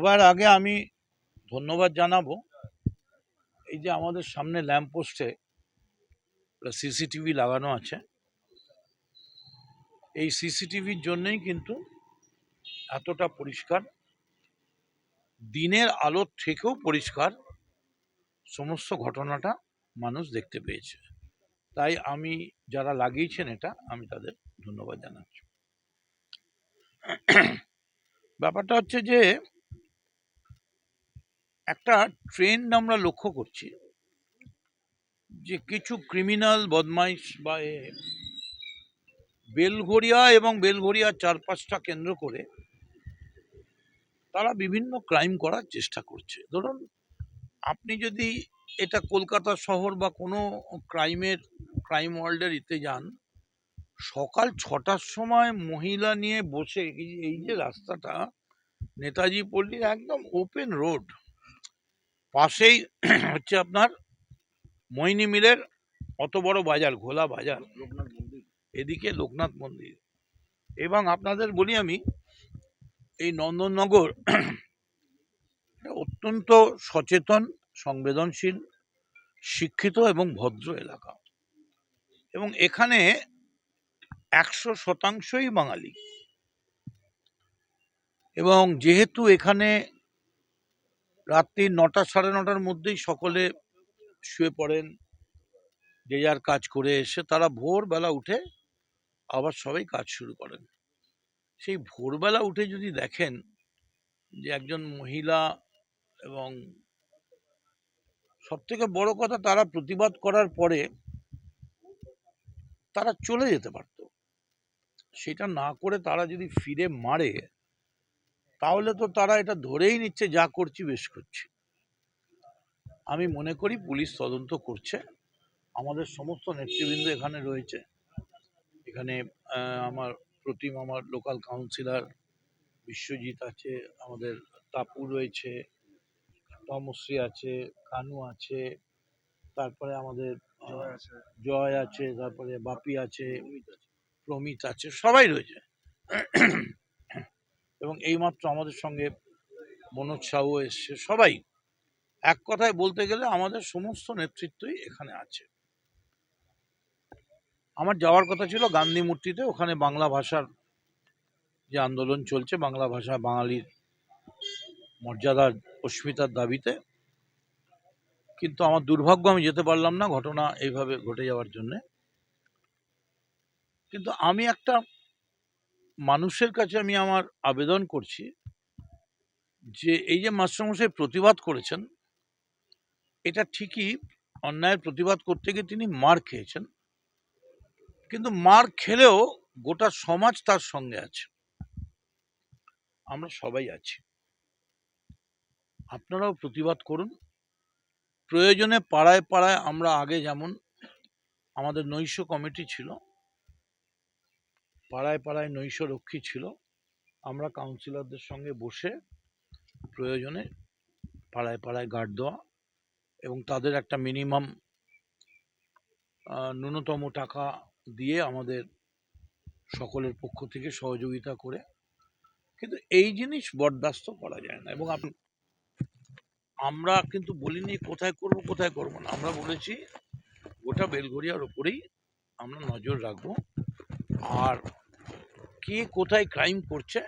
সবার আগে আমি ধন্যবাদ জানাব। এই যে আমাদের সামনে ল্যাম্পপোস্টে সিসিটিভি লাগানো আছে। এই সিসিটিভির জন্যই কিন্তু এতটা পরিষ্কার। দিনের আলোর থেকেও পরিষ্কার সমস্ত ঘটনাটা মানুষ দেখতে পেয়েছে। তাই আমি যারা লাগিয়েছেন এটা, আমি তাদের ধন্যবাদ জানাচ্ছি। ব্যাপারটা হচ্ছে যে একটা ট্রেন্ড আমরা লক্ষ্য করছি যে কিছু ক্রিমিনাল বদমাইশ বা বেলঘরিয়া এবং বেলঘরিয়ার চার পাঁচটা কেন্দ্র করে তারা বিভিন্ন ক্রাইম করার চেষ্টা করছে। ধরুন, আপনি যদি এটা কলকাতা শহর বা কোনো ক্রাইমের, ক্রাইম ওয়ার্ল্ডের ইতে যান, সকাল ছটার সময় মহিলা নিয়ে বসে এই যে রাস্তাটা, নেতাজি পল্লীর একদম ওপেন রোড। পাশেই হচ্ছে আপনার মৈনি মিলের অত বড় বাজার, ঘোলা বাজার। এদিকে লোকনাথ মন্দির। এবং আপনাদের বলি আমি, এই নন্দননগর অত্যন্ত সচেতন, সংবেদনশীল, শিক্ষিত এবং ভদ্র এলাকা। এবং এখানে একশো শতাংশই বাঙালি। এবং যেহেতু এখানে রাত্রি নটা সাড়ে নটার মধ্যেই সকলে শুয়ে পড়েন, যে যার কাজ করে এসে তারা ভোরবেলা উঠে আবার সবাই কাজ শুরু করেন। সেই ভোরবেলা উঠে যদি দেখেন যে একজন মহিলা এবং সব থেকে বড় কথা তারা প্রতিবাদ করার পরে তারা চলে যেতে পারত। সেটা না করে তারা যদি ফিরে মারে তাহলে তো তারা এটা ধরেই নিচ্ছে যা করছি বেশ করছি। আমি মনে করি পুলিশ তদন্ত করছে। আমাদের সমস্ত নেতৃবৃন্দ এখানে রয়েছে। এখানে আমার প্রতিম আমার লোকাল কাউন্সিলর বিশ্বজিৎ আছে আমাদের তাপু রয়েছে তমশ্রী আছে কানু আছে তারপরে আমাদের জয় আছে। তারপরে বাপি আছে। প্রমিত আছে সবাই রয়েছে। এবং এইমাত্র আমাদের সঙ্গে মনোজ সাহু এসছে। সবাই এক কথায় বলতে গেলে আমাদের সমস্ত নেতৃত্বই এখানে আছে। আমার যাওয়ার কথা ছিল গান্ধী মূর্তিতে, ওখানে বাংলা ভাষার যে আন্দোলন চলছে, বাংলা ভাষা বাঙালির মর্যাদার অস্মিতার দাবিতে। কিন্তু আমার দুর্ভাগ্য, আমি যেতে পারলাম না ঘটনা এইভাবে ঘটে যাওয়ার জন্যে। কিন্তু আমি একটা মানুষের কাছে আমি আমার আবেদন করছি যে এই যে মাস্টারমশাই প্রতিবাদ করেছেন, এটা ঠিকই অন্যায়ের প্রতিবাদ করতে গিয়ে তিনি মার খেয়েছেন। কিন্তু মার খেলেও গোটা সমাজ তার সঙ্গে আছে। আমরা সবাই আছি। আপনারাও প্রতিবাদ করুন। প্রয়োজনে পাড়ায় পাড়ায় আমরা আগে যেমন আমাদের নৈশ কমিটি ছিল পাড়ায় পাড়ায় নৈশ রক্ষী ছিল। আমরা কাউন্সিলরদের সঙ্গে বসে প্রয়োজনে পাড়ায় পাড়ায় গার্ড দেওয়া এবং তাদের একটা মিনিমাম ন্যূনতম টাকা দিয়ে আমাদের সকলের পক্ষ থেকে সহযোগিতা করে। কিন্তু এই জিনিস বরদাস্ত করা যায় না এবং আপ- আমরা কিন্তু বলিনি কোথায় করব কোথায় করব না। আমরা বলেছি গোটা বেলঘরিয়ার ওপরেই আমরা নজর রাখব। আর কে কোথায় ক্রাইম করছে,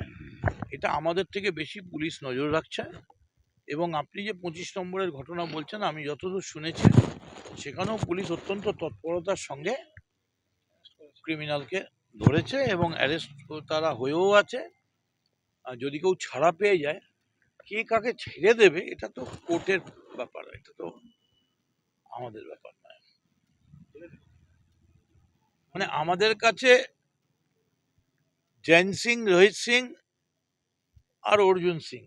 এটা আমাদের থেকে বেশি পুলিশ নজর রাখছে। এবং আপনি যে পঁচিশ নম্বরের ঘটনা বলছেন, আমি যতদূর শুনেছি, সেখানেও পুলিশ অত্যন্ত তৎপরতার সঙ্গে ক্রিমিনালকে ধরেছে এবং অ্যারেস্ট তারা হয়েও আছে। আর যদি কেউ ছাড়া পেয়ে যায়, কে কাকে ছেড়ে দেবে, এটা তো কোর্টের ব্যাপার, এটা তো আমাদের ব্যাপার নয়। মানে আমাদের কাছে জৈন সিং রোহিত সিং আর অর্জুন সিং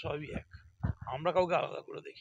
সবই এক আমরা কাউকে আলাদা করে দেখি।